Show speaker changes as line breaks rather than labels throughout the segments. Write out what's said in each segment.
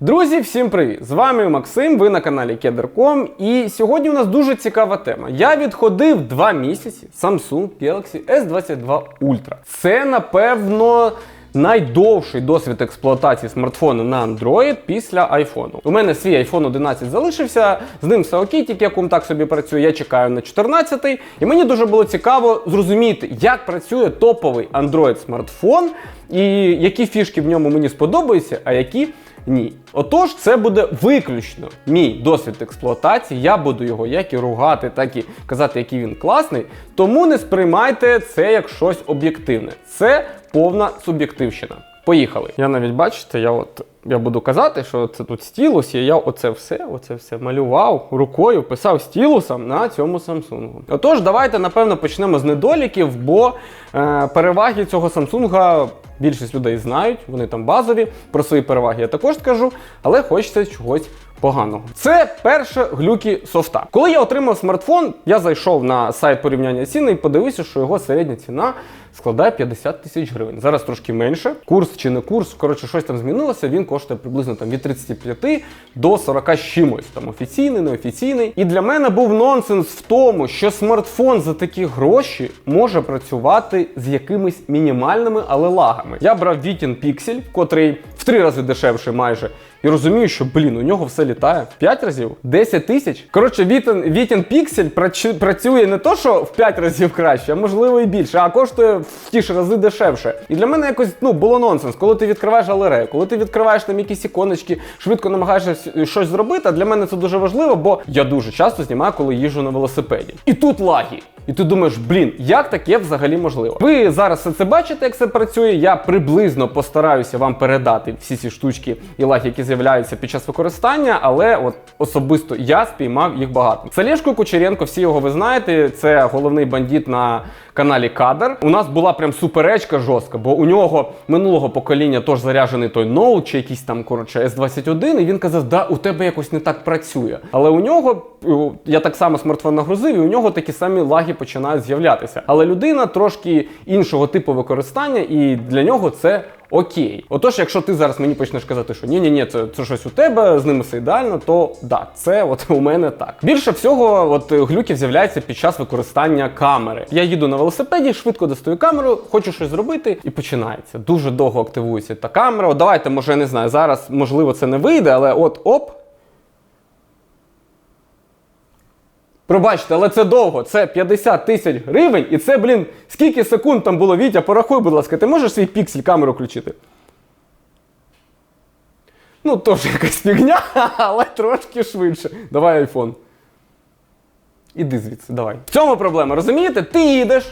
Друзі, всім привіт! З вами Максим, ви на каналі Keder.com і сьогодні у нас дуже цікава тема. Я відходив два місяці Samsung Galaxy S22 Ultra. Це, напевно, найдовший досвід експлуатації смартфону на Android після iPhone. У мене свій iPhone 11 залишився, з ним все окей, тільки як так собі працює. Я чекаю на 14-й. І мені дуже було цікаво зрозуміти, як працює топовий Android смартфон і які фішки в ньому мені сподобаються, а які ні. Отож, це буде виключно мій досвід експлуатації. Я буду його як і ругати, так і казати, який він класний. Тому не сприймайте це як щось об'єктивне. Це повна суб'єктивщина. Поїхали. Я навіть бачите, я от я буду казати, що це тут стілус, і я оце все, оце все малював рукою, писав стілусом на цьому Samsung. Отож, давайте напевно почнемо з недоліків, бо е, переваги цього Samsung більшість людей знають, вони там базові. Про свої переваги я також скажу, але хочеться чогось поганого. Це перше глюки софта. Коли я отримав смартфон, я зайшов на сайт порівняння ціни і подивився, що його середня ціна складає 50 тисяч гривень. Зараз трошки менше. Курс чи не курс, коротше, щось там змінилося. Він коштує приблизно там від 35 до 40 з чимось. Там офіційний, неофіційний. І для мене був нонсенс в тому, що смартфон за такі гроші може працювати з якимись мінімальними, але лагами. Я брав Vitin Pixel, котрий в три рази дешевше майже. І розумію, що блін, у нього все літає в 5 разів, 10 тисяч. Коротше, Vitin Pixel працю- працює не то, що в 5 разів краще, а можливо і більше, а коштує в ті ж рази дешевше. І для мене якось ну було нонсенс, коли ти відкриваєш галерею, коли ти відкриваєш там якісь іконочки, швидко намагаєшся щось зробити. А для мене це дуже важливо, бо я дуже часто знімаю, коли їжджу на велосипеді. І тут лаги. І ти думаєш, блін, як таке взагалі можливо? Ви зараз це бачите, як це працює. Я приблизно постараюся вам передати всі ці штучки і лаги, які з'являються під час використання, але от особисто я спіймав їх багато. Це Лєшко Кучеренко, всі його ви знаєте. Це головний бандит на каналі Кадр. У нас була прям суперечка жорстка, бо у нього минулого покоління теж заряджений той ноут чи якийсь там коротше S21, і він казав, да, у тебе якось не так працює. Але у нього я так само смартфон нагрузив, і у нього такі самі лаги починають з'являтися. Але людина трошки іншого типу використання, і для нього це. Окей, отож, якщо ти зараз мені почнеш казати, що ні, ні, ні, це, це щось у тебе, з ними все ідеально, то да, це от у мене так. Більше всього, от глюків з'являється під час використання камери. Я їду на велосипеді, швидко достаю камеру, хочу щось зробити, і починається. Дуже довго активується та камера. От давайте, може, я не знаю, зараз можливо це не вийде, але от оп. Пробачте, але це довго. Це 50 тисяч гривень, і це, блін, скільки секунд там було Вітя, порахуй, будь ласка, ти можеш свій піксель камеру включити? Ну, теж якась фігня, але трошки швидше. Давай айфон. Іди звідси, давай. В цьому проблема, розумієте? Ти їдеш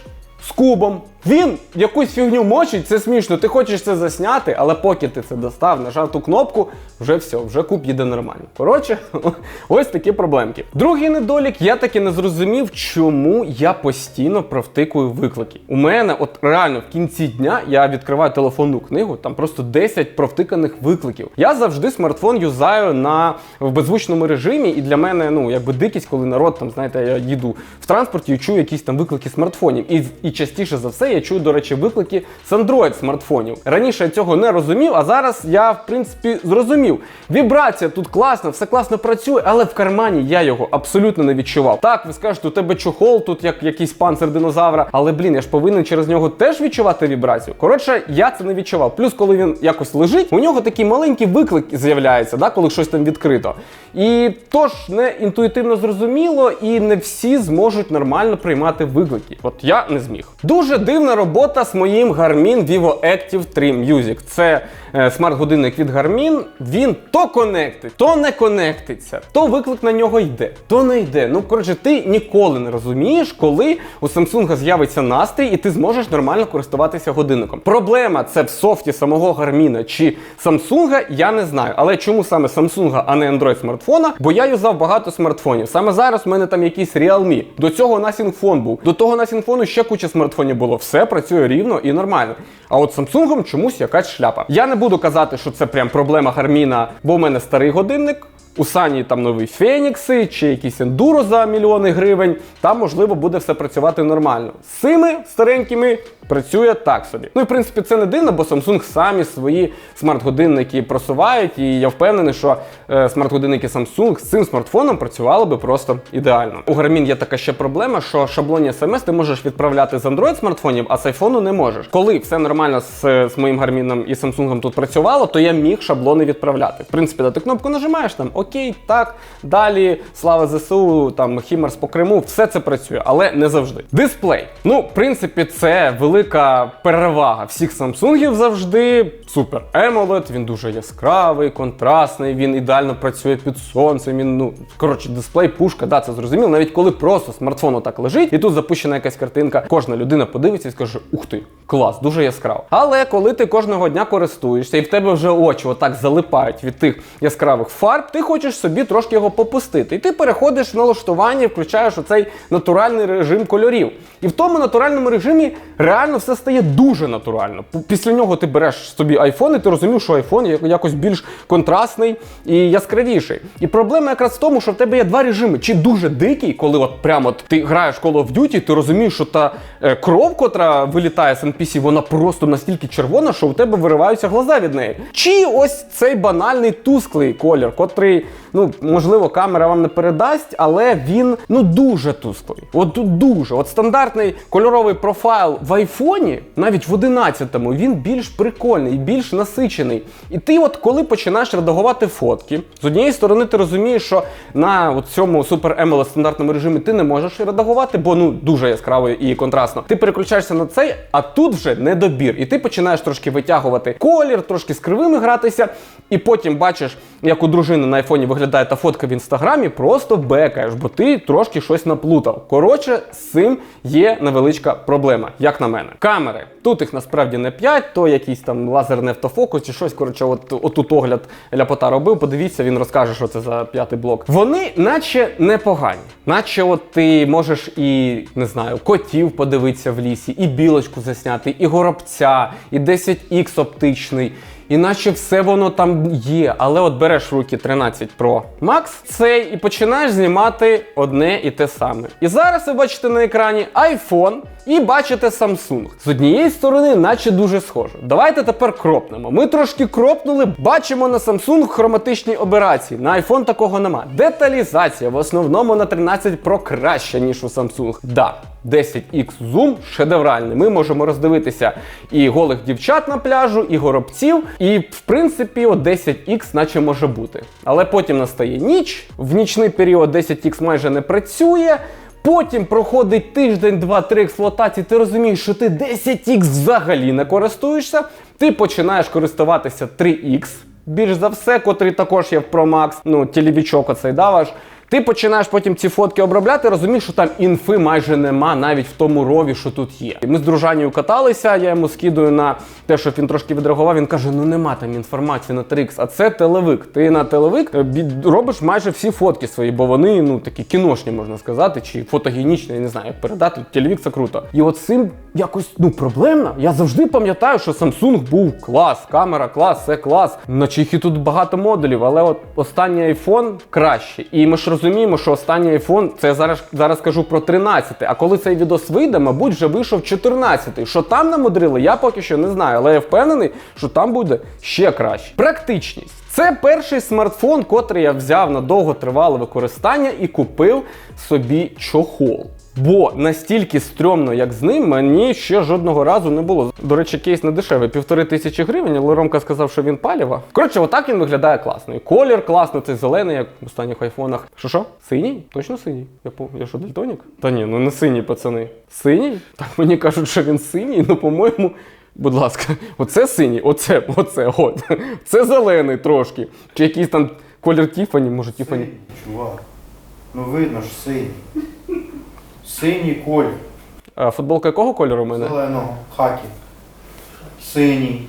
з кубом, він якусь фігню мочить, це смішно. Ти хочеш це засняти, але поки ти це достав, нажав ту кнопку, вже все, вже куб їде нормально. Коротше, ось такі проблемки. Другий недолік, я таки не зрозумів, чому я постійно провтикую виклики. У мене, от реально, в кінці дня я відкриваю телефонну книгу, там просто 10 провтиканих викликів. Я завжди смартфон юзаю на в беззвучному режимі, і для мене, ну, якби дикість, коли народ там, знаєте, я їду в транспорті і чую якісь там виклики смартфонів. І, і частіше за все я чую, до речі, виклики з Android смартфонів. Раніше я цього не розумів, а зараз я, в принципі, зрозумів. Вібрація тут класна, все класно працює, але в кармані я його абсолютно не відчував. Так, ви скажете, у тебе чохол, тут як якийсь панцир динозавра, але блін, я ж повинен через нього теж відчувати вібрацію. Коротше, я це не відчував. Плюс, коли він якось лежить, у нього такий маленький виклик з'являється, да, коли щось там відкрито. І тож не інтуїтивно зрозуміло, і не всі зможуть нормально приймати виклики. От я не зміг. Дуже дивна робота з моїм Garmin Vivo Active 3 Music. Це смарт-годинник від Garmin. Він то конектить, то не конектиться, то виклик на нього йде, то не йде. Ну коротше, ти ніколи не розумієш, коли у Samsung з'явиться настрій, і ти зможеш нормально користуватися годинником. Проблема це в софті самого Garmin чи Samsung, я не знаю. Але чому саме Samsung, а не Android смартфона? Бо я юзав багато смартфонів. Саме зараз в мене там якийсь Realme. До цього Nothing Phone був. До того Nothing Phone ще куча смартфонів було. Все працює рівно і нормально. А от Samsung чомусь якась шляпа. Я не буду казати, що це прям проблема Гарміна, бо в мене старий годинник. У Сані там нові Фенікси чи якісь ендуро за мільйони гривень, там можливо буде все працювати нормально. З цими старенькими працює так собі. Ну і в принципі це не дивно, бо Samsung самі свої смарт-годинники просувають, і я впевнений, що е, смарт-годинники Samsung з цим смартфоном працювали би просто ідеально. У Garmin є така ще проблема, що шаблонні смс ти можеш відправляти з Android смартфонів, а з iPhone не можеш. Коли все нормально з, з моїм Garmin і Samsung тут працювало, то я міг шаблони відправляти. В принципі, да, ти кнопку нажимаєш там Окей, так, далі, слава ЗСУ, там Хімерс по Криму, все це працює, але не завжди. Дисплей. Ну, в принципі, це велика перевага всіх Samsung завжди. Супер. AMOLED, він дуже яскравий, контрастний, він ідеально працює під сонцем. Він, ну, коротше, дисплей, пушка, да, це зрозуміло. Навіть коли просто смартфон отак лежить, і тут запущена якась картинка, кожна людина подивиться і скаже: Ух ти, клас, дуже яскраво. Але коли ти кожного дня користуєшся, і в тебе вже очі отак залипають від тих яскравих фарб, ти хочеш собі трошки його попустити. І ти переходиш в налаштування, і включаєш оцей натуральний режим кольорів. І в тому натуральному режимі реально все стає дуже натурально. Після нього ти береш собі iPhone, і ти розумів, що є якось більш контрастний і яскравіший. І проблема якраз в тому, що в тебе є два режими: чи дуже дикий, коли от прямо ти граєш Call of Duty, ти розумієш, що та е, кров, котра вилітає з NPC, вона просто настільки червона, що у тебе вириваються глаза від неї. Чи ось цей банальний тусклий колір, котрий, ну можливо, камера вам не передасть, але він ну дуже тусклий. От дуже. От стандартний кольоровий профайл в айфоні, навіть в 11-му, він більш прикольний, більш насичений. І ти, от коли починаєш редагувати фотки, з однієї сторони ти розумієш, що на от цьому Super AMOLED стандартному режимі ти не можеш редагувати, бо ну дуже яскраво і контрастно. Ти переключаєшся на цей, а тут вже недобір. І ти починаєш трошки витягувати колір, трошки з кривими гратися, і потім бачиш, як у дружини на айфоні виглядає та фотка в інстаграмі, просто бекаєш, бо ти трошки щось наплутав. Коротше, з цим є невеличка проблема, як на мене. Камери. Тут їх насправді не 5, то якийсь там лазерний автофокус чи щось. Коротше, от отут огляд Ляпота робив. Подивіться, він розкаже, що це за п'ятий блок. Вони, наче непогані, наче от ти можеш і не знаю, котів подивитися в лісі, і білочку засняти, і горобця, і 10X оптичний. Іначе все воно там є, але от береш в руки 13 Pro Max цей і починаєш знімати одне і те саме. І зараз ви бачите на екрані iPhone і бачите Samsung. З однієї сторони, наче дуже схоже. Давайте тепер кропнемо. Ми трошки кропнули, бачимо на Samsung хроматичні операції. На iPhone такого нема. Деталізація в основному на 13 Pro краща, ніж у Samsung. Да. 10X Zoom шедевральний. Ми можемо роздивитися і голих дівчат на пляжу, і горобців. І в принципі, от 10X наче може бути. Але потім настає ніч. В нічний період 10X майже не працює. Потім проходить тиждень, два-три експлуатації. Ти розумієш, що ти 10X взагалі не користуєшся. Ти починаєш користуватися 3X, більш за все, котрий також є в Pro Max, ну, телевічок оцей да, ваш. Ти починаєш потім ці фотки обробляти, розумієш, що там інфи майже нема, навіть в тому рові, що тут є. Ми з дружанню каталися, я йому скидую на те, щоб він трошки відреагував. Він каже: ну нема там інформації на 3X, а це телевик. Ти на телевик е, робиш майже всі фотки свої, бо вони ну такі кіношні, можна сказати, чи фотогенічні, я не знаю, як передати. Телевік це круто. І от цим якось ну проблемно. Я завжди пам'ятаю, що Samsung був клас, камера клас, все клас. Наче їх тут багато модулів, але от останній iPhone краще. І ми ж розуміємо, що останній iPhone, це я зараз зараз кажу про 13, а коли цей відос вийде, мабуть, вже вийшов 14. Що там намудрили, я поки що не знаю, але я впевнений, що там буде ще краще. Практичність. Це перший смартфон, котрий я взяв на довготривале використання і купив собі чохол. Бо настільки стрьомно, як з ним, мені ще жодного разу не було. До речі, кейс не дешевий, півтори тисячі гривень, але Ромка сказав, що він паліва. Коротше, отак він виглядає класно. І колір класно, цей зелений, як в останніх айфонах. Що що? Синій? Точно синій? Я по я що, дальтонік? Та ні, ну не синій, пацани. Синій? Так мені кажуть, що він синій, ну по-моєму. Будь ласка, оце синій, оце, оце, от. Це зелений трошки. Чи якийсь там колір Тіфані, може Тіфані.
Чувак. Ну видно ж синій. Синій колір.
А футболка якого кольору у мене?
Зеленого. Хакі. Синій.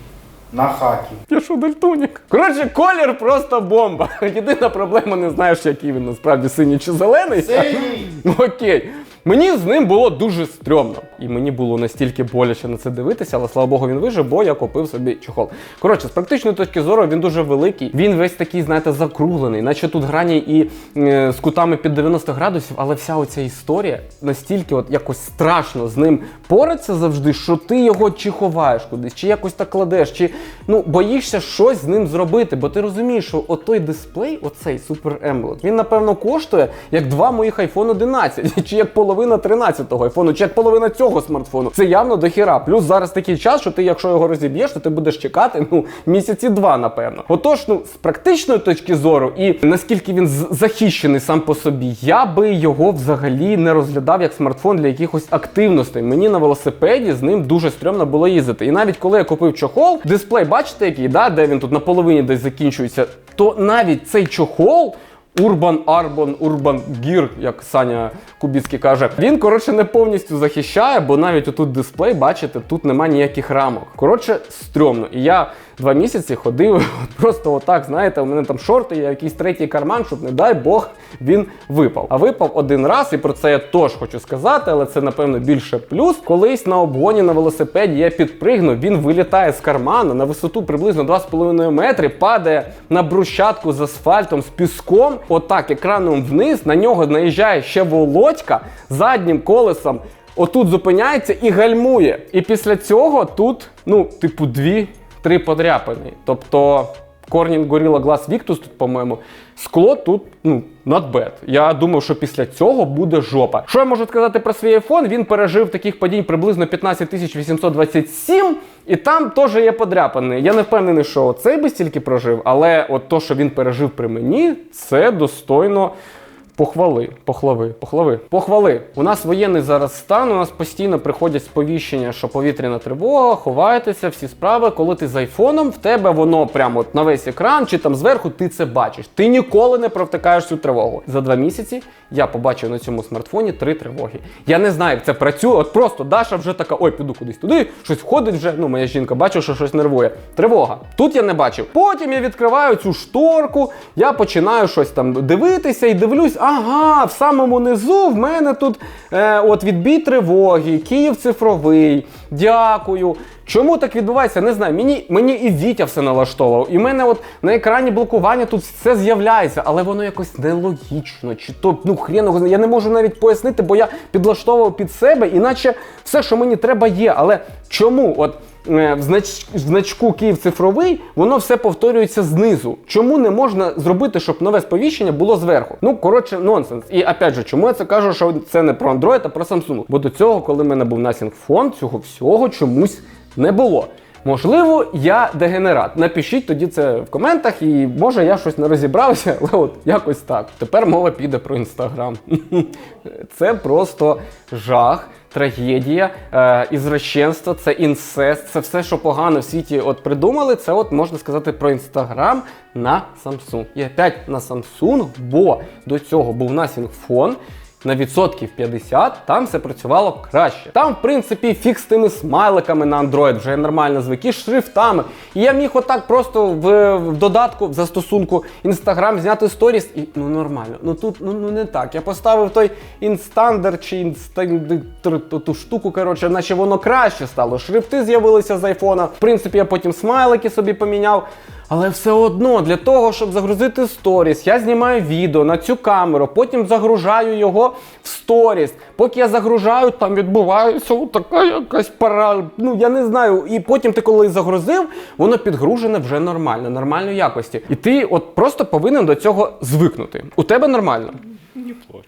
На хакі.
Я що дальтонік? Коротше, колір просто бомба. Єдина проблема, не знаєш, який він насправді синій чи зелений.
Синій!
Ну, Окей. Мені з ним було дуже стрьомно. і мені було настільки боляче на це дивитися, але слава Богу, він вижив, бо я купив собі чохол. Коротше, з практичної точки зору він дуже великий. Він весь такий, знаєте, закруглений, наче тут грані і е, з кутами під 90 градусів, але вся оця історія настільки от якось страшно з ним пораться завжди, що ти його чи ховаєш кудись, чи якось так кладеш, чи ну боїшся щось з ним зробити, бо ти розумієш, що отой дисплей, оцей Super AMOLED, він напевно коштує як два моїх iPhone 11, чи як половина 13-го айфону, чи як половина цього смартфону. Це явно до хіра. Плюс зараз такий час, що ти, якщо його розіб'єш, то ти будеш чекати ну місяці два, напевно. Отож, ну з практичної точки зору, і наскільки він захищений сам по собі, я би його взагалі не розглядав як смартфон для якихось активностей. Мені на велосипеді з ним дуже стрьомно було їздити. І навіть коли я купив чохол, дисплей, бачите, який, да, де він тут на половині десь закінчується, то навіть цей чохол. Урбан Арбон, Урбан Гір, як Саня Кубіцький каже, він коротше не повністю захищає, бо навіть отут дисплей, бачите, тут нема ніяких рамок. Коротше, стрьомно. І я два місяці ходив просто отак, знаєте, у мене там шорти, є якийсь третій карман, щоб не дай Бог він випав. А випав один раз, і про це я теж хочу сказати, але це напевно більше плюс. Колись на обгоні на велосипеді я підпригнув, він вилітає з кармана на висоту приблизно 2,5 метри, падає на брусчатку з асфальтом, з піском, отак екраном вниз, на нього наїжджає ще володька заднім колесом. Отут зупиняється і гальмує. І після цього тут, ну, типу, дві, три подряпини. Тобто Corning Gorilla Glass Victus тут, по-моєму, скло тут, ну, not bad. Я думав, що після цього буде жопа. Що я можу сказати про свій iPhone? Він пережив таких падінь приблизно 15 827, і там теж є подряпини. Я не впевнений, що цей би стільки прожив, але от то, що він пережив при мені, це достойно. Похвали, похвали, похвали. Похвали. У нас воєнний зараз стан. У нас постійно приходять сповіщення, що повітряна тривога, ховайтеся, всі справи. Коли ти з айфоном, в тебе воно прямо на весь екран, чи там зверху ти це бачиш. Ти ніколи не провтикаєш цю тривогу. За два місяці я побачив на цьому смартфоні три тривоги. Я не знаю, як це працює. От просто Даша вже така: ой, піду кудись туди, щось входить вже. Ну, моя жінка бачу, що щось нервує. Тривога. Тут я не бачив. Потім я відкриваю цю шторку, я починаю щось там дивитися і дивлюсь, ага, в самому низу в мене тут е, от відбій тривоги, Київ цифровий. Дякую. Чому так відбувається? Не знаю. Мені, мені і Вітя все налаштовував. І в мене от на екрані блокування тут все з'являється, але воно якось нелогічно. Чи то ну хрен. Я не можу навіть пояснити, бо я підлаштовував під себе, іначе все, що мені треба, є. Але чому? От в, значку Київ цифровий воно все повторюється знизу. Чому не можна зробити, щоб нове сповіщення було зверху? Ну коротше, нонсенс. І опять же, чому я це кажу, що це не про Android, а про Samsung? Бо до цього, коли в мене був Nothing Phone, цього всього чомусь не було. Можливо, я дегенерат. Напишіть тоді це в коментах, і може я щось не розібрався, але от якось так. Тепер мова піде про інстаграм. Це просто жах, трагедія, е, ізвращенство, це інцест, це все, що погано в світі от придумали. Це от можна сказати про інстаграм на Samsung. І опять на Samsung, бо до цього був насінг Phone, на відсотків 50 там все працювало краще. Там, в принципі, фік з тими смайликами на Android, вже нормально звик, і шрифтами. І я міг отак просто в, в додатку, в застосунку Instagram зняти сторіс, і ну нормально. Ну тут ну, ну не так. Я поставив той інстандер чи інстандер, ту штуку, коротше, наче воно краще стало. Шрифти з'явилися з айфона. В принципі, я потім смайлики собі поміняв. Але все одно для того, щоб загрузити сторіс, я знімаю відео на цю камеру, потім загружаю його в сторіс. Поки я загружаю, там відбувається така якась пара. Ну я не знаю. І потім ти коли загрузив, воно підгружене вже нормально, нормальної якості. І ти от просто повинен до цього звикнути. У тебе нормально.
Не плач.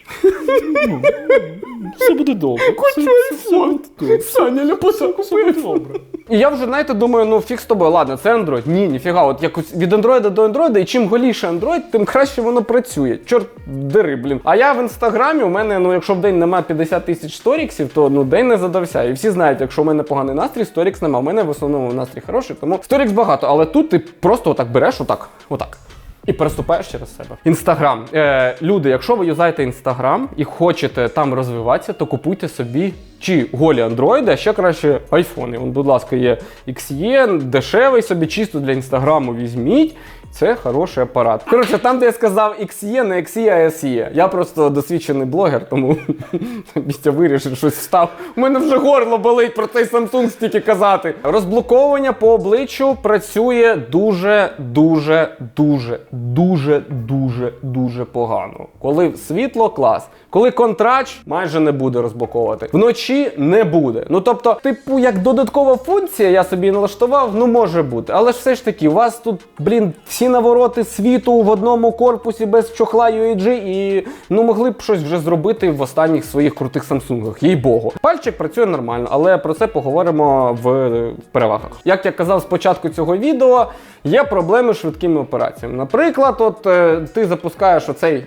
Все буде добре.
Хочу айфон. Саня, ляпота
Все буде добре.
І я вже, знаєте, думаю, ну фіг з тобою, ладно, це Android. Ні, ніфіга, от якось від Android до Android, і чим голіше Android, тим краще воно працює. Чорт дери, блін. А я в інстаграмі, у мене, ну якщо в день нема 50 тисяч сторіксів, то ну день не задався. І всі знають, якщо у мене поганий настрій, сторікс нема. У мене в основному настрій хороший, тому сторікс багато. Але тут ти просто отак береш, отак, отак. І переступаєш через себе. Інстаграм. Е, люди, якщо ви юзаєте інстаграм і хочете там розвиватися, то купуйте собі чи голі андроїди, а ще краще айфони. Вон, будь ласка, є XE, дешевий собі, чисто для інстаграму візьміть. Це хороший апарат. Коротше, там, де я сказав XE, не XE, а SE. Я просто досвідчений блогер, тому Містя вирішив щось встав. У мене вже горло болить про цей Samsung стільки казати. Розблоковування по обличчю працює дуже, дуже, дуже, дуже, дуже, дуже погано. Коли світло клас. Коли контрач майже не буде розблоковувати. Вночі не буде. Ну тобто, типу, як додаткова функція, я собі налаштував, ну може бути. Але ж все ж таки, у вас тут, блін, всі навороти світу в одному корпусі без чохла UAG, і ну могли б щось вже зробити в останніх своїх крутих самсунгах. Їй богу. Пальчик працює нормально, але про це поговоримо в, перевагах. Як я казав спочатку цього відео, є проблеми з швидкими операціями. Наприклад, от е, ти запускаєш оцей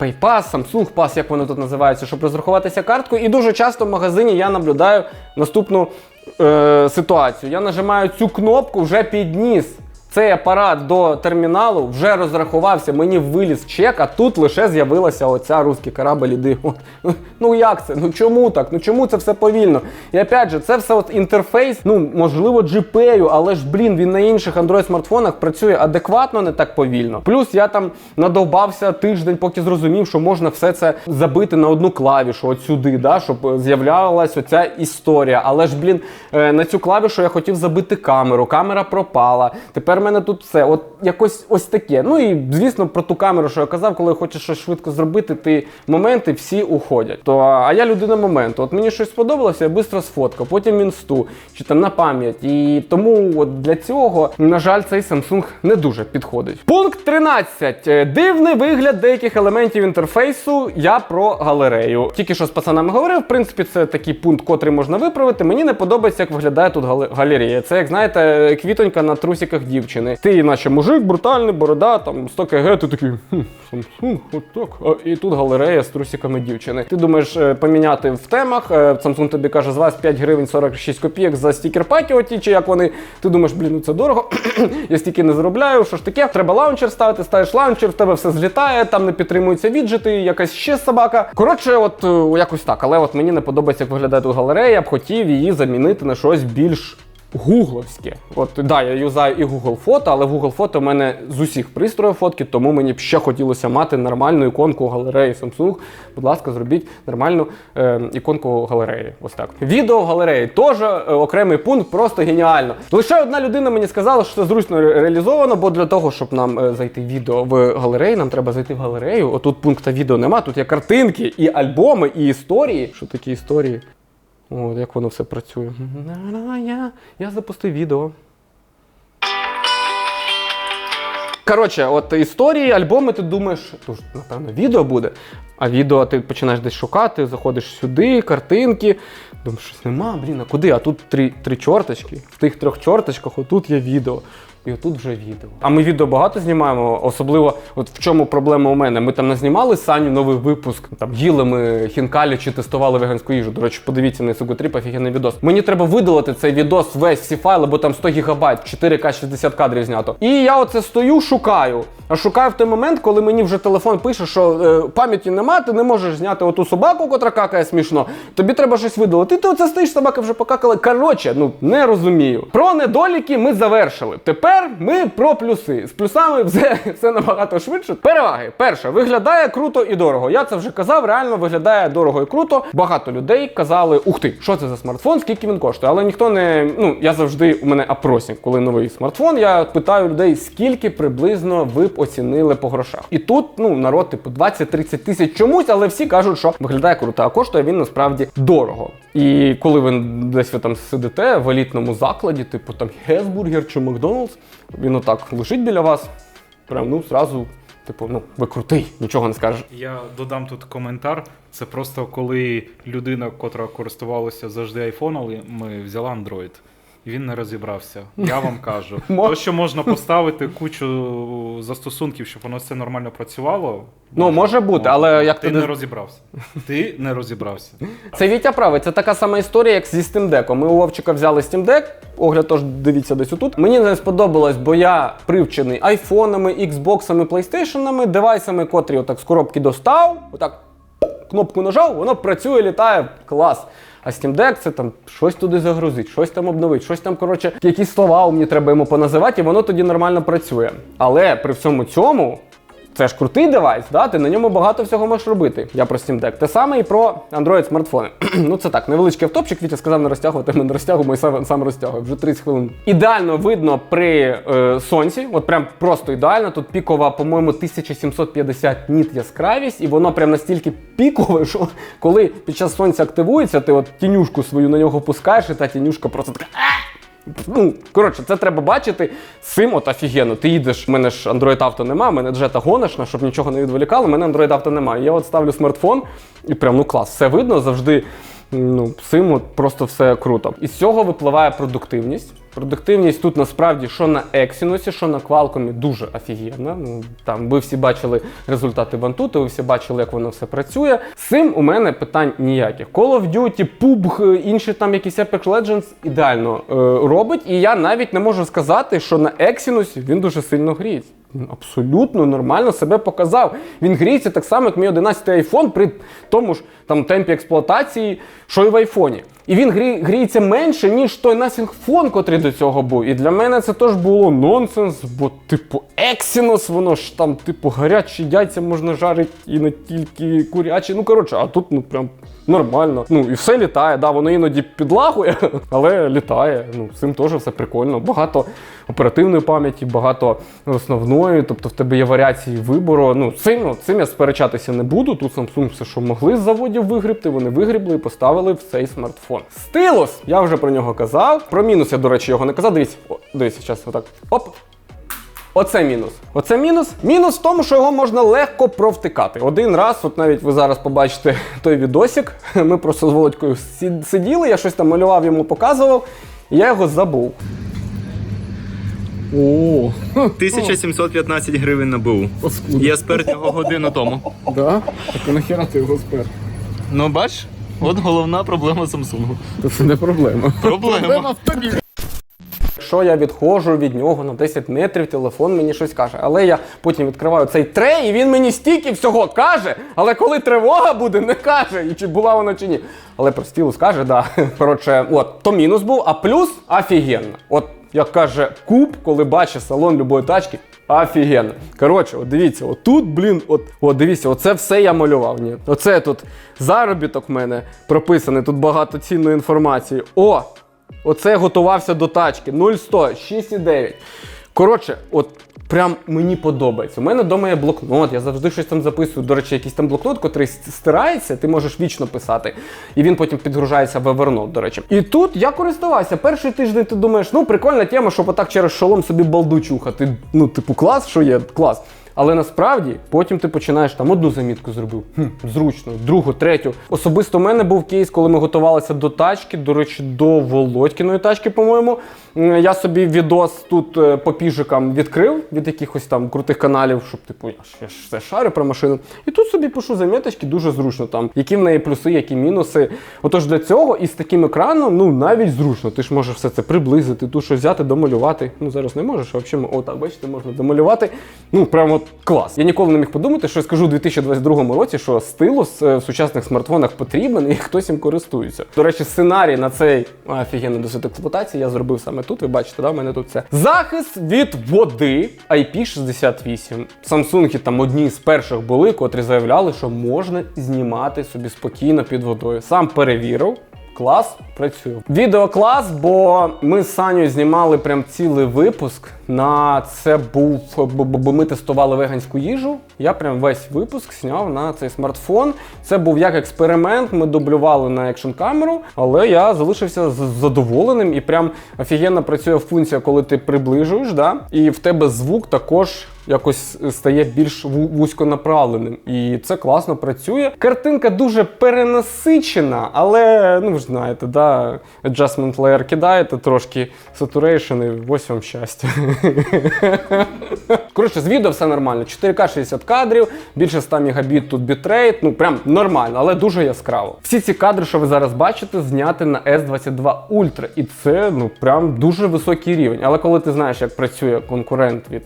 PayPass, Samsung Pass, як воно тут називається, щоб розрахуватися карткою. І дуже часто в магазині я наблюдаю наступну е, ситуацію. Я нажимаю цю кнопку, вже підніс цей апарат до терміналу, вже розрахувався, мені виліз чек, а тут лише з'явилася оця русський корабль іди. От. Ну як це? Ну чому так? Ну чому це все повільно? І опять же, це все от інтерфейс, ну можливо, GPU, але ж блін, він на інших Android смартфонах працює адекватно, не так повільно. Плюс я там надовбався тиждень, поки зрозумів, що можна все це забити на одну клавішу, от сюди, да, щоб е, з'являлась оця історія. Але ж, блін, е, на цю клавішу я хотів забити камеру. Камера пропала. Тепер мене тут все. От якось ось таке. Ну і звісно, про ту камеру, що я казав, коли хочеш щось швидко зробити, ти моменти всі уходять. То а я людина моменту. От мені щось сподобалося, я швидко сфоткав, потім інсту чи там на пам'ять. І тому от для цього, на жаль, цей Samsung не дуже підходить. Пункт 13. Е, Дивний вигляд деяких елементів інтерфейсу. Я про галерею. Тільки що з пацанами говорив. В принципі, це такий пункт, котрий можна виправити. Мені не подобається, як виглядає тут галерея. Це, як знаєте, квітонька на трусиках дівчини. Ти, наче мужик, брутальний, борода, там 100 кг, ти такий хм, Samsung, от так. І тут галерея з трусиками дівчини. Ти думаєш е, поміняти в темах. е, Samsung тобі каже, з вас 5 гривень 46 копійок за стікер паки, оті, чи як вони. Ти думаєш, блін, ну це дорого. Я стільки не заробляю. Що ж таке? Треба лаунчер ставити, ставиш лаунчер, в тебе все злітає, там не підтримуються віджити, якась ще собака. Коротше, от е, якось так. Але от мені не подобається, як виглядає тут галерея. Я б хотів її замінити на щось більш. Гугловське. От да, я юзаю і Google фото, але Google фото в мене з усіх пристроїв фотки, тому мені б ще хотілося мати нормальну іконку галереї Samsung. Будь ласка, зробіть нормальну е, іконку галереї. Ось так. Відео галереї теж е, окремий пункт, просто геніально. Лише одна людина мені сказала, що це зручно реалізовано, бо для того, щоб нам е, зайти відео в галереї, нам треба зайти в галерею. Отут пункта відео нема, тут є картинки, і альбоми, і історії. Що такі історії? От, як воно все працює. Я, я запустив відео. Коротше, от історії, альбоми, ти думаєш, то ж, напевно, відео буде. А відео ти починаєш десь шукати, заходиш сюди, картинки. Думаєш, щось нема, блін, а куди? А тут три, три чорточки. В тих трьох чорточках отут є відео. І отут вже відео. А ми відео багато знімаємо, особливо, от в чому проблема у мене. Ми там не знімали Саню новий випуск. Там їли ми хінкалі чи тестували веганську їжу. До речі, подивіться на Суготріп, офігенний відос. Мені треба видалити цей відос весь всі файли, бо там 100 гігабайт, 4К 60 кадрів знято. І я оце стою, шукаю. А шукаю в той момент, коли мені вже телефон пише, що е, пам'яті нема, ти не можеш зняти оту собаку, котра какає смішно. Тобі треба щось видалити. Ти оце стоїш, собака вже покакала. Коротше, ну не розумію. Про недоліки ми завершили. Тепер ми про плюси. З плюсами все, все набагато швидше. Переваги. Перше, виглядає круто і дорого. Я це вже казав, реально виглядає дорого і круто. Багато людей казали, ух ти, що це за смартфон, скільки він коштує. Але ніхто не. Ну, я завжди у мене опросінг, коли новий смартфон. Я питаю людей, скільки приблизно ви б оцінили по грошах. І тут, ну, народ, типу, 20-30 тисяч чомусь, але всі кажуть, що виглядає круто, а коштує він насправді дорого. І коли ви десь ви там сидите в елітному закладі, типу там Хесбургер чи Макдоналдс, він отак лежить біля вас, прям ну зразу, типу, ну ви крутий, нічого не скажеш.
Я додам тут коментар. Це просто коли людина, котра користувалася завжди айфоном, ми взяла Android. Він не розібрався. Я вам кажу. То, що можна поставити кучу застосунків, щоб воно все нормально працювало.
Ну, може бути, але як
ти
ти
не розібрався. Ти не розібрався.
Це Вітя правий, це така сама історія, як зі Steam Deck. Ми у Вовчика взяли Steam Deck, огляд тож дивіться десь отут. Мені не сподобалось, бо я привчений айфонами, Xboxами, PlayStationами, девайсами, котрі отак з коробки достав, отак кнопку нажав, воно працює, літає, клас. А Steam Deck це там щось туди загрузить, щось там обновить, щось там, коротше, якісь слова у мені треба йому поназивати, і воно тоді нормально працює. Але при всьому цьому. Це ж крутий девайс, да? ти на ньому багато всього можеш робити. Я про Steam Deck. Те саме і про Android смартфони. ну це так, невеличкий автопчик, Вітя сказав не розтягувати, ми не розтягуємо і сам, сам розтягую, вже 30 хвилин. Ідеально видно при е, сонці, от прям просто ідеально. Тут пікова, по-моєму, 1750 ніт яскравість, і воно прям настільки пікове, що коли під час сонця активується, ти от тінюшку свою на нього пускаєш, і та тінюшка просто така. Ну, коротше, це треба бачити. Цим от офігенно. Ти їдеш, в мене ж Android Auto нема, мене джета гоночна, щоб нічого не відволікало, мене Android Auto немає. Я от ставлю смартфон і прям ну клас, все видно завжди. Ну, цим от просто все круто. Із цього випливає продуктивність. Продуктивність тут насправді що на Exynos, що на Qualcomm дуже офігенна. Ну там ви всі бачили результати Вантути, ви всі бачили, як воно все працює. З цим у мене питань ніяких. Call of Duty, PUBG, інші там якісь Apex Legends ідеально е, робить. І я навіть не можу сказати, що на Exynos він дуже сильно гріється. Абсолютно нормально себе показав. Він гріється так само, як мій 11 iPhone при тому ж там темпі експлуатації, що й в айфоні. І він грі, гріється менше, ніж той Nothing Phone, котрий до цього був. І для мене це теж було нонсенс, бо, типу, Exynos, воно ж там, типу, гарячі яйця можна жарити і не тільки курячі. Ну, коротше, а тут ну прям нормально. Ну і все літає. Да, воно іноді підлагує, але літає. Ну, з цим теж все прикольно. Багато оперативної пам'яті, багато основної, тобто в тебе є варіації вибору. Ну, цим, ну, цим я сперечатися не буду. Тут Samsung все, що могли з заводів вигрібти, вони вигрібли і поставили в цей смартфон. Стилус! Я вже про нього казав. Про мінус я, до речі, його не казав. Дивіться, О, дивіться, зараз отак. Оп. Оце мінус. Оце мінус. Мінус в тому, що його можна легко провтикати. Один раз, от навіть ви зараз побачите той відосик. Ми просто з Володькою сиділи, я щось там малював, йому показував, і я його забув.
О,
1715 гривень набув.
паскуда.
Я спер його годину тому.
Да? Так нахера ти його спер?
Ну бач, от головна проблема Samsung.
Це не проблема.
Проблема.
в тобі.
Якщо я відходжу від нього на 10 метрів, телефон мені щось каже. Але я потім відкриваю цей трей, і він мені стільки всього каже. Але коли тривога буде, не каже, і чи була вона чи ні. Але про стілус каже, да. Коротше, от, то мінус був, а плюс офігенно. От як каже Куб, коли бачить салон любої тачки. Офігенно. Коротше, от дивіться, отут, блін, от, от дивіться, оце все я малював. Ні. Оце тут заробіток в мене прописаний, тут багато цінної інформації. О! Оце готувався до тачки. 0,100, 6,9. Коротше, от прям мені подобається. У мене вдома є блокнот, я завжди щось там записую. До речі, якийсь там блокнот, котрий стирається, ти можеш вічно писати. І він потім підгружається в Evernote, до речі. І тут я користувався. Перший тиждень ти думаєш, ну прикольна тема, щоб отак через шолом собі балду чухати. Ну, типу, клас, що є, клас. Але насправді потім ти починаєш там одну замітку зробив. Хм, зручно, другу, третю. Особисто у мене був кейс, коли ми готувалися до тачки, до речі, до Володькіної тачки, по-моєму. Я собі відос тут е, по піжикам відкрив від якихось там крутих каналів, щоб типу я ж, все шарю про машину. І тут собі пишу заміточки, дуже зручно там, які в неї плюси, які мінуси. Отож для цього із таким екраном, ну навіть зручно. Ти ж можеш все це приблизити, тут щось взяти, домалювати. Ну зараз не можеш, а взагалі, отак, бачите, можна домалювати. Ну прямо клас. Я ніколи не міг подумати, що я скажу у 2022 році, що стилус е, в сучасних смартфонах потрібен і хтось їм користується. До речі, сценарій на цей офігенний досвід експлуатації я зробив саме тут. Ви бачите, да, в мене тут це. Захист від води IP68. Samsung там одні з перших були, котрі заявляли, що можна знімати собі спокійно під водою. Сам перевірив. Клас працює. Відео клас, бо ми з Саню знімали прям цілий випуск. На це був, бо, ми тестували веганську їжу. Я прям весь випуск зняв на цей смартфон. Це був як експеримент. Ми дублювали на екшн камеру, але я залишився задоволеним і прям офігенно працює функція, коли ти приближуєш, да? і в тебе звук також якось стає більш ву- вузьконаправленим. І це класно працює. Картинка дуже перенасичена, але ну ви ж знаєте, да, adjustment layer кидаєте трошки saturation і ось вам щастя. Коротше, з відео все нормально. 4К 60 кадрів, більше 100 мегабіт тут бітрейт, ну прям нормально, але дуже яскраво. Всі ці кадри, що ви зараз бачите, зняти на S22 Ultra. І це ну прям дуже високий рівень. Але коли ти знаєш, як працює конкурент від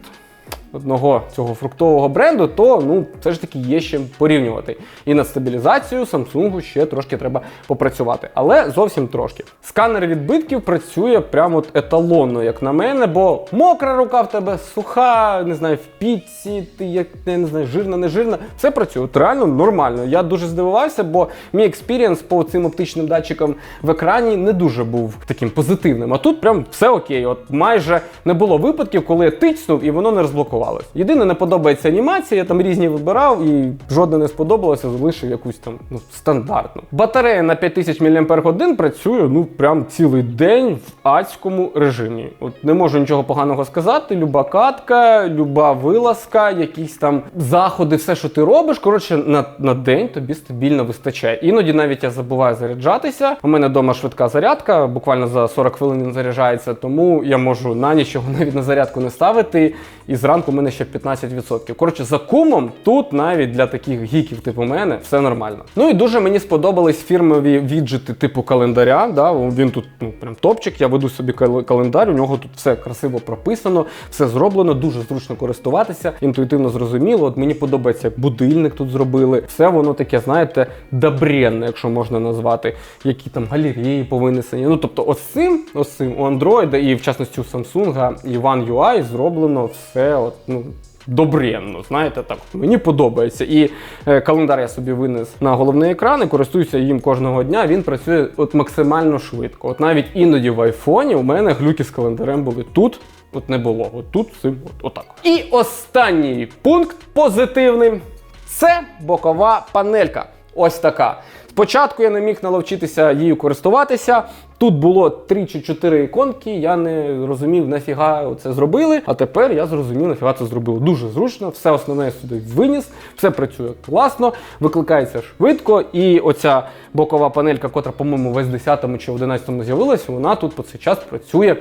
одного цього фруктового бренду, то ну все ж таки є чим порівнювати. І над стабілізацією Samsung ще трошки треба попрацювати, але зовсім трошки. Сканер відбитків працює прямо еталонно, як на мене, бо мокра рука в тебе суха, не знаю, в піці, ти як не знаю, жирна, не жирна. Все працює от реально нормально. Я дуже здивувався, бо мій експірієнс по цим оптичним датчикам в екрані не дуже був таким позитивним. А тут прям все окей. От майже не було випадків, коли я тицнув і воно не розблокувалось. Єдине, не подобається анімація, я там різні вибирав і жодне не сподобалося, залишив якусь там ну, стандартну. Батарея на 5000 мАч працює ну прям цілий день в адському режимі. От не можу нічого поганого сказати. Люба катка, люба вилазка, якісь там заходи, все, що ти робиш. Коротше, на, на день тобі стабільно вистачає. Іноді навіть я забуваю заряджатися. У мене вдома швидка зарядка, буквально за 40 хвилин він заряджається, тому я можу на ніч його навіть на зарядку не ставити. І зранку в мене ще 15%. Коротше, за кумом тут навіть для таких гіків, типу мене, все нормально. Ну і дуже мені сподобались фірмові віджити типу календаря. Да? Він тут ну прям топчик. Я веду собі кал- календар. У нього тут все красиво прописано, все зроблено, дуже зручно користуватися, інтуїтивно зрозуміло. От мені подобається, як будильник тут зробили. Все воно таке, знаєте, добренне, якщо можна назвати, які там галереї повинесені. Ну тобто, ось цим, ось цим у Android і в частності у Samsung і One UI зроблено все от, ну, добренно, знаєте, так мені подобається. І е, календар я собі винес на головний екран і користуюся їм кожного дня. Він працює от максимально швидко. От навіть іноді в айфоні у мене глюки з календарем були тут. От не було. От тут цим от, отак. І останній пункт позитивний це бокова панелька. Ось така. Спочатку я не міг наловчитися її користуватися. Тут було 3 чи 4 іконки, я не розумів, нафіга це зробили. А тепер я зрозумів, нафіга це зробили. Дуже зручно, все основне сюди виніс, все працює класно, викликається швидко. І оця бокова панелька, котра, по-моєму, в S10 чи в 11 з'явилася, вона тут по цей час працює.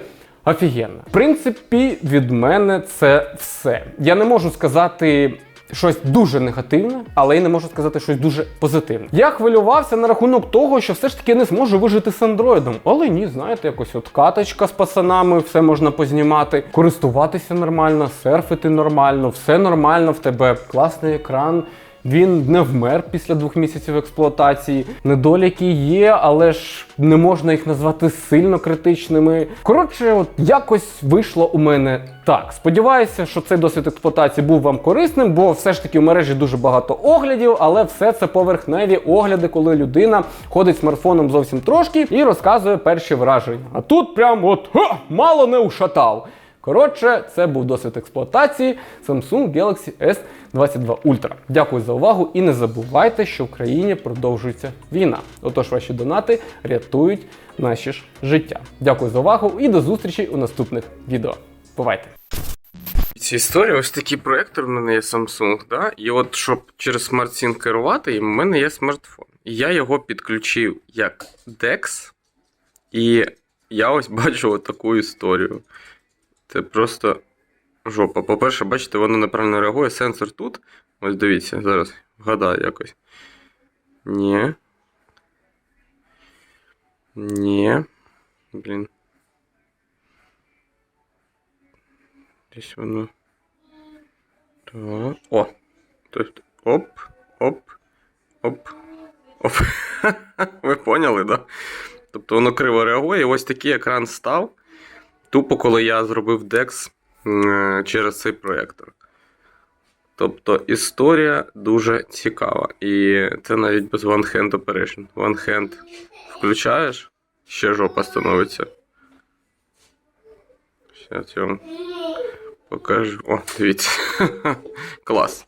Офігенно. В принципі, від мене це все. Я не можу сказати. Щось дуже негативне, але й не можу сказати щось дуже позитивне. Я хвилювався на рахунок того, що все ж таки не зможу вижити з андроїдом. Але ні, знаєте, якось от каточка з пацанами, все можна познімати, користуватися нормально, серфити нормально, все нормально, в тебе класний екран. Він не вмер після двох місяців експлуатації. Недоліки є, але ж не можна їх назвати сильно критичними. Коротше, от якось вийшло у мене так. Сподіваюся, що цей досвід експлуатації був вам корисним, бо все ж таки в мережі дуже багато оглядів, але все це поверхневі огляди, коли людина ходить смартфоном зовсім трошки і розказує перші враження. А тут прям от ха, мало не ушатав. Коротше, це був досвід експлуатації Samsung Galaxy S22 Ultra. Дякую за увагу і не забувайте, що в країні продовжується війна. Отож, ваші донати рятують наші ж життя. Дякую за увагу і до зустрічі у наступних відео. Бувайте! Ця історія, ось такий проектор в мене є Samsung, да? і от щоб через SmartSync керувати, в мене є смартфон. І я його підключив як DeX, і я ось бачу от таку історію. Це просто жопа. По-перше, бачите, воно неправильно реагує. Сенсор тут. Ось дивіться, зараз вгадаю якось. Ні. Ні. Блін. Десь воно. Так. О! Тобто. Оп, оп, оп, оп. Ви поняли, да? Тобто воно криво реагує, і ось такий екран став. Тупо, коли я зробив DeX через цей проєктор. Тобто історія дуже цікава. І це навіть без One Hand Operation. One Hand включаєш, ще жопа становиться. Зараз я вам покажу. О, дивіться. Клас.